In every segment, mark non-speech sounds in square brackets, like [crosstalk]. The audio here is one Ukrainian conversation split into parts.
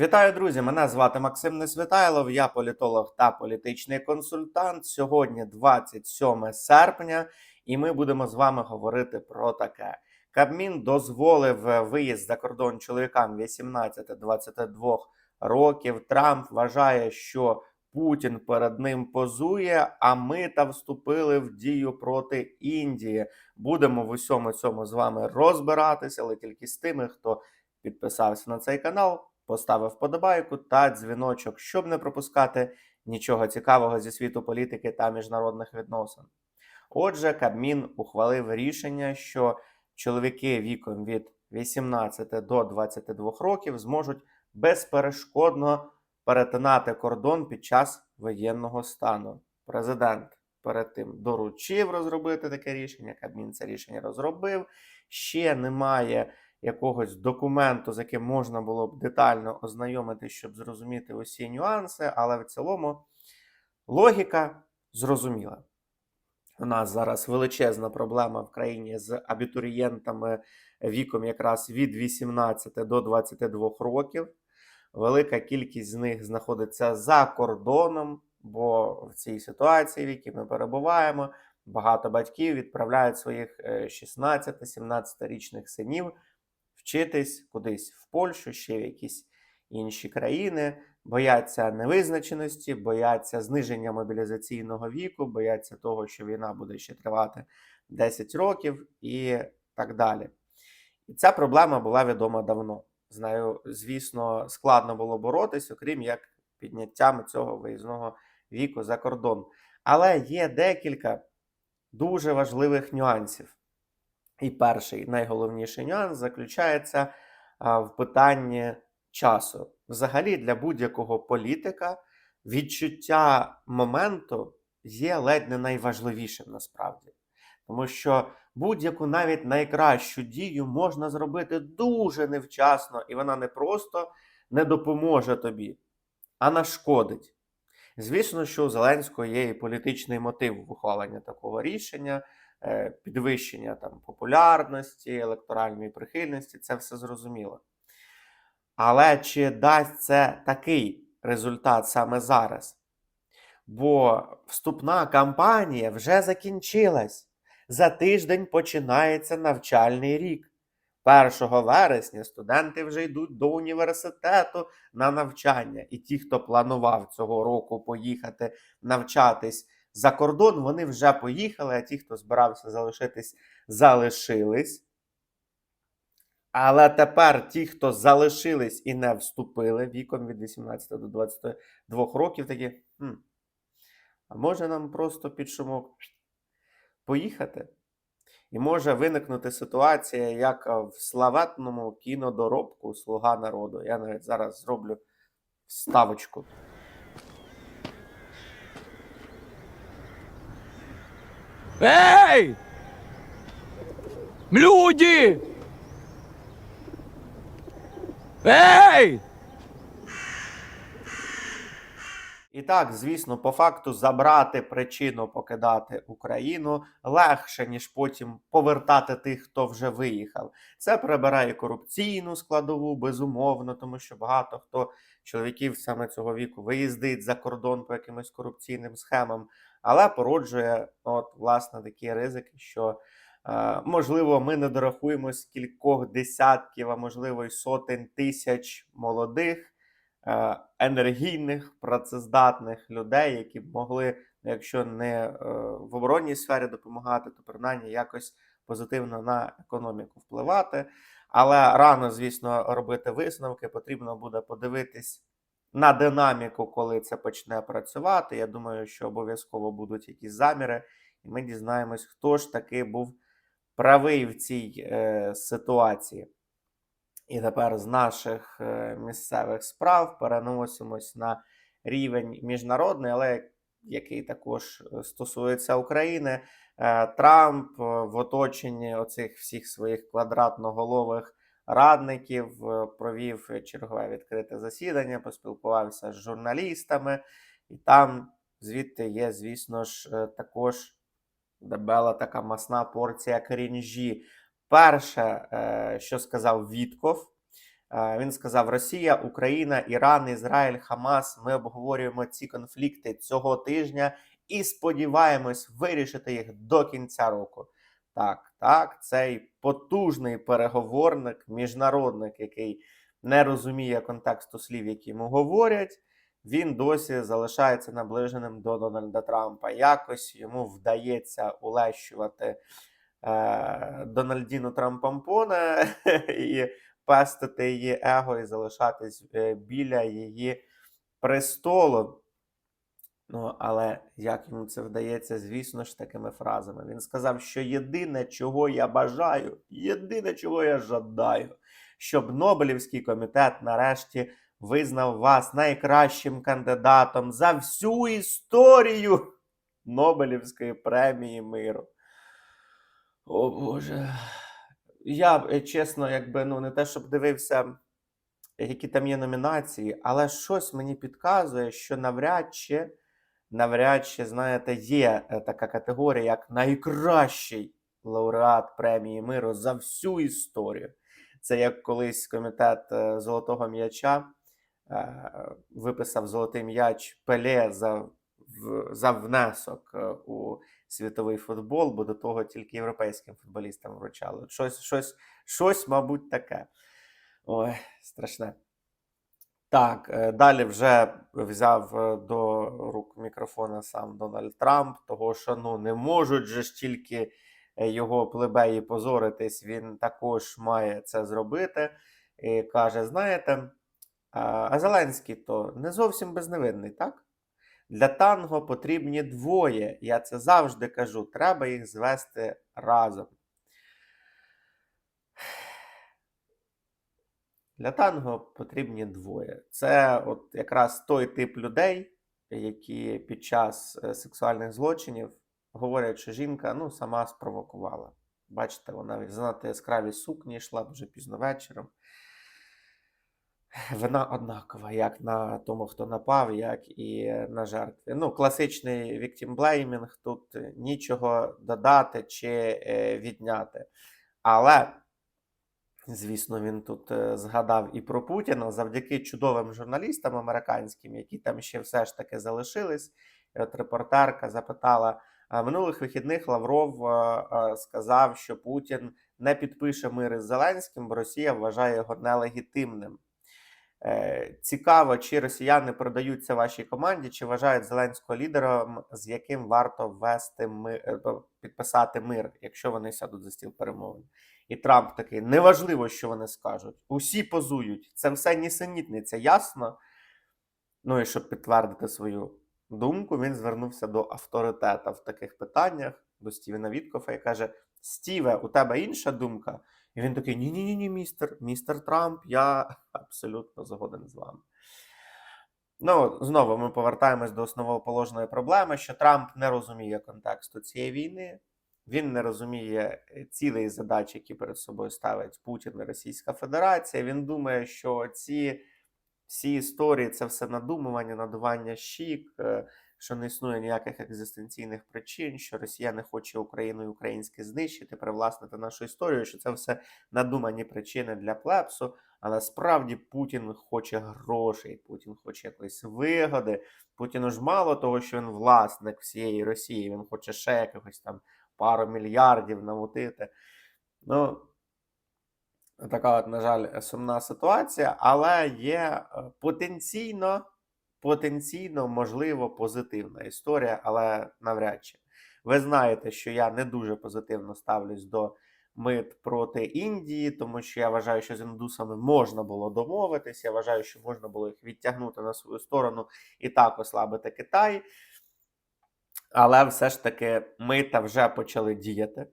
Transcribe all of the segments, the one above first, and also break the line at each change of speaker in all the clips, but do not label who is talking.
Вітаю, друзі! Мене звати Максим Несвітайлов, я політолог та політичний консультант. Сьогодні 27 серпня, і ми будемо з вами говорити про таке. Кабмін дозволив е, виїзд за кордон чоловікам 18-22 років. Трамп вважає, що Путін перед ним позує, а ми та вступили в дію проти Індії. Будемо в усьому цьому з вами розбиратися, але тільки з тими, хто підписався на цей канал поставив вподобайку та дзвіночок, щоб не пропускати нічого цікавого зі світу політики та міжнародних відносин. Отже, Кабмін ухвалив рішення, що чоловіки віком від 18 до 22 років зможуть безперешкодно перетинати кордон під час воєнного стану. Президент перед тим доручив розробити таке рішення. Кабмін це рішення розробив. Ще немає якогось документу, з яким можна було б детально ознайомитись, щоб зрозуміти усі нюанси, але в цілому логіка зрозуміла. У нас зараз величезна проблема в країні з абітурієнтами віком якраз від 18 до 22 років. Велика кількість з них знаходиться за кордоном, бо в цій ситуації, в якій ми перебуваємо, багато батьків відправляють своїх 16-17-річних синів вчитись кудись в Польщу, ще в якісь інші країни, бояться невизначеності, бояться зниження мобілізаційного віку, бояться того, що війна буде ще тривати 10 років і так далі. І ця проблема була відома давно. З нею, звісно, складно було боротись, окрім як підняттям цього виїзного віку за кордон. Але є декілька дуже важливих нюансів. І перший найголовніший нюанс заключається в питанні часу. Взагалі, для будь-якого політика відчуття моменту є ледь не найважливішим насправді. Тому що будь-яку навіть найкращу дію можна зробити дуже невчасно, і вона не просто не допоможе тобі, а нашкодить. Звісно, що у Зеленського є і політичний мотив в ухваленні такого рішення підвищення там популярності, електоральної прихильності, це все зрозуміло. Але чи дасть це такий результат саме зараз? Бо вступна кампанія вже закінчилась. За тиждень починається навчальний рік. 1 вересня студенти вже йдуть до університету на навчання. І ті, хто планував цього року поїхати навчатись за кордон, вони вже поїхали, а ті, хто збирався залишитись, залишились. Але тепер ті, хто залишились і не вступили віком від 18 до 22 років, такі. Хм, а може нам просто під шумок поїхати? І може виникнути ситуація, як в славетному кінодоробку Слуга народу. Я навіть зараз зроблю вставочку.
Эй! Люди! Эй!
І так, звісно, по факту забрати причину покидати Україну легше, ніж потім повертати тих, хто вже виїхав. Це прибирає корупційну складову, безумовно, тому що багато хто чоловіків саме цього віку виїздить за кордон по якимось корупційним схемам, але породжує, от, власне, такі ризики, що. е, Можливо, ми не дорахуємось кількох десятків, а можливо, й сотень тисяч молодих, е, енергійних, працездатних людей, які б могли, якщо не е, в оборонній сфері допомагати, то принаймні якось позитивно на економіку впливати. Але рано, звісно, робити висновки. Потрібно буде подивитись на динаміку, коли це почне працювати. Я думаю, що обов'язково будуть якісь заміри, і ми дізнаємось, хто ж таки був правий в цій е, ситуації. І тепер з наших е, місцевих справ переносимось на рівень міжнародний, але який також е, стосується України. Е, Трамп е, в оточенні оцих всіх своїх квадратноголових радників е, провів чергове відкрите засідання, поспілкувався з журналістами, і там звідти є, звісно ж, е, також дебела така масна порція крінжі. Перше, е, що сказав Вітков, Він сказав: Росія, Україна, Іран, Ізраїль, Хамас. Ми обговорюємо ці конфлікти цього тижня і сподіваємось вирішити їх до кінця року. Так, так, цей потужний переговорник, міжнародник, який не розуміє контексту слів, які йому говорять, він досі залишається наближеним до Дональда Трампа. Якось йому вдається улещувати е, Дональдіну Трампампоне [laughs] і пестити її его і залишатись е, біля її престолу. Ну, але як йому це вдається, звісно ж, такими фразами. Він сказав, що єдине, чого я бажаю, єдине, чого я жадаю, щоб Нобелівський комітет нарешті визнав вас найкращим кандидатом за всю історію Нобелівської премії миру. О Боже. Я е, чесно, якби ну не те, щоб дивився, які там є номінації, але щось мені підказує, що навряд чи, навряд чи, знаєте, є е, така категорія, як найкращий лауреат премії миру за всю історію. Це як колись комітет е, Золотого м'яча е, виписав золотий м'яч Пеле за, за внесок у світовий футбол, бо до того тільки європейським футболістам вручали. Щось, щось, щось, мабуть, таке. Ой, страшне. Так, далі вже взяв е, до рук мікрофона сам Дональд Трамп, того що ну не можуть же ж тільки е, його плебеї позоритись, він також має це зробити. І каже: знаєте, а Зеленський то не зовсім безневинний, так? Для танго потрібні двоє. Я це завжди кажу. Треба їх звести разом. Для танго потрібні двоє. Це от якраз той тип людей, які під час е, сексуальних злочинів говорять, що жінка ну, сама спровокувала. Бачите, вона в занадто яскравій сукні йшла дуже пізно вечором. Вона однакова, як на тому, хто напав, як і на жертві. Ну, класичний victim blaming, тут нічого додати чи е, відняти. Але, звісно, він тут е, згадав і про Путіна завдяки чудовим журналістам американським, які там ще все ж таки залишились. От репортерка запитала: минулих вихідних Лавров е, е, сказав, що Путін не підпише мир із Зеленським, бо Росія вважає його нелегітимним. Цікаво, чи росіяни продаються вашій команді, чи вважають Зеленського лідером, з яким варто ввести ми, е, підписати мир, якщо вони сядуть за стіл перемовин. І Трамп такий: неважливо, що вони скажуть. Усі позують. Це все нісенітниця, ясно? Ну і щоб підтвердити свою думку, він звернувся до авторитета в таких питаннях, до Стівена Віткофа, і каже: Стіве, у тебе інша думка? І він такий: ні, ні, ні, містер, містер Трамп, я абсолютно згоден з вами. Ну, знову ми повертаємось до основоположної проблеми, що Трамп не розуміє контексту цієї війни, він не розуміє е, цілей задач, які перед собою ставить Путін і Російська Федерація. Він думає, що ці всі історії це все надумування, надування щік, е, що не існує ніяких екзистенційних причин, що Росія не хоче Україну і українське знищити, привласнити нашу історію, що це все надумані причини для плепсу. А насправді Путін хоче грошей, Путін хоче якоїсь вигоди. Путіну ж мало того, що він власник всієї Росії, він хоче ще якихось там пару мільярдів намутити. Ну, така, от, на жаль, сумна ситуація, але є е, потенційно, потенційно, можливо, позитивна історія, але навряд чи. Ви знаєте, що я не дуже позитивно ставлюсь до мит проти Індії, тому що я вважаю, що з індусами можна було домовитись. Я вважаю, що можна було їх відтягнути на свою сторону і так ослабити Китай. Але все ж таки мита вже почали діяти.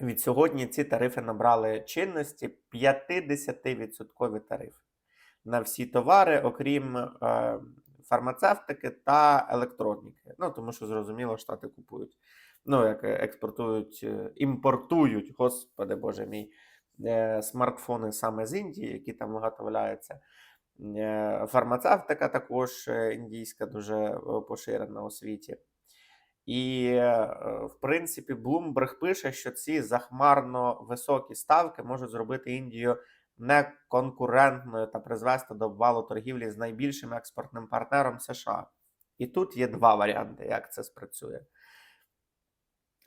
Від сьогодні ці тарифи набрали чинності 50% тарифи на всі товари, окрім е, фармацевтики та електроніки. Ну, тому що зрозуміло, штати купують. Ну, як експортують, е, імпортують, господи боже мій, е, смартфони саме з Індії, які там виготовляються. Е, Фармацевтика також індійська дуже е, поширена у світі. І, в принципі, Bloomberg пише, що ці захмарно високі ставки можуть зробити Індію неконкурентною та призвести до обвалу торгівлі з найбільшим експортним партнером США. І тут є два варіанти, як це спрацює.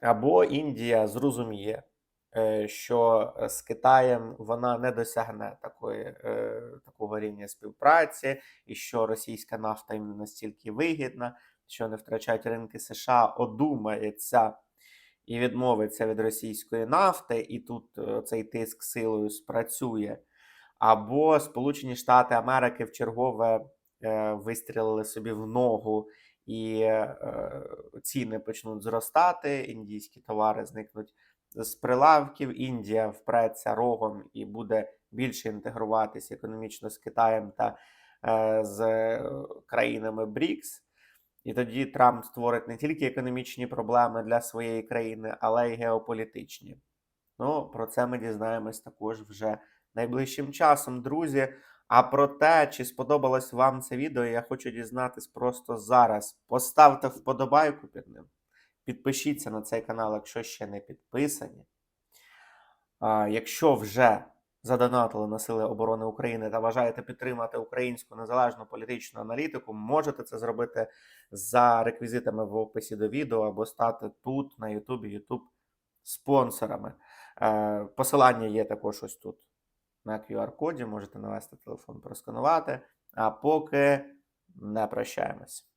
Або Індія зрозуміє, що е, з Китаєм вона не досягне такої, е, такого рівня співпраці, і що російська нафта їм не настільки вигідна, що не втрачають ринки США, одумається і відмовиться від російської нафти, і тут е, цей тиск силою спрацює. Або Сполучені Штати Америки в чергове е, вистрілили собі в ногу, і е, ціни почнуть зростати, індійські товари зникнуть з прилавків. Індія впреться рогом і буде більше інтегруватися економічно з Китаєм та е, з е, країнами БРІКС. І тоді Трамп створить не тільки економічні проблеми для своєї країни, але й геополітичні. Ну, про це ми дізнаємось також вже найближчим часом, друзі. А про те, чи сподобалось вам це відео, я хочу дізнатись просто зараз. Поставте вподобайку під ним. Підпишіться на цей канал, якщо ще не підписані. Якщо вже задонатили на Сили оборони України та бажаєте підтримати українську незалежну політичну аналітику, можете це зробити за реквізитами в описі до відео або стати тут на Ютубі, Ютуб спонсорами. Е, посилання є також ось тут на QR-коді, можете навести телефон, просканувати. А поки не прощаємось.